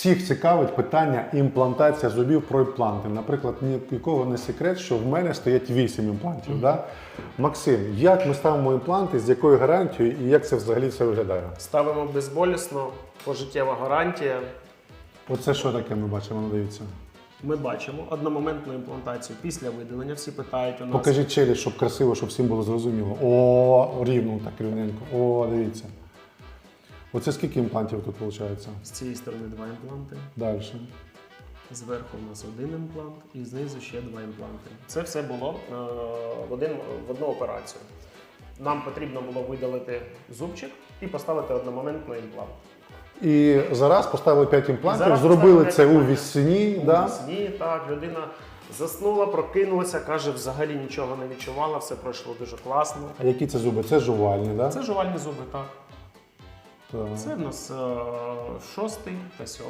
всіх цікавить питання імплантація зубів про імпланти. Наприклад, нікого не секрет, що в мене стоять 8 імплантів. Да? Максим, як ми ставимо імпланти, з якою гарантією і як це взагалі все виглядає? Ставимо безболісно, пожиттєва гарантія. Оце що таке ми бачимо, надаються? Ми бачимо одномоментну імплантацію після видалення. Всі питають у нас. Покажіть челюсть, щоб красиво, щоб всім було зрозуміло. О, рівно так рівненько. О, дивіться. Оце скільки імплантів тут виходить? З цієї сторони два імпланти, Далі. зверху у нас один імплант і знизу ще два імпланти. Це все було е, в, один, в одну операцію. Нам потрібно було видалити зубчик і поставити одномоментний імплант. І зараз поставили 5 імплантів, Зараз зробили це у вісні. У Да? вісні, так, людина заснула, прокинулася, каже, взагалі нічого не відчувала, все пройшло дуже класно. А які це зуби? Це жувальні, да? Це жувальні зуби. Так. Це в нас е, шостий та сьомий.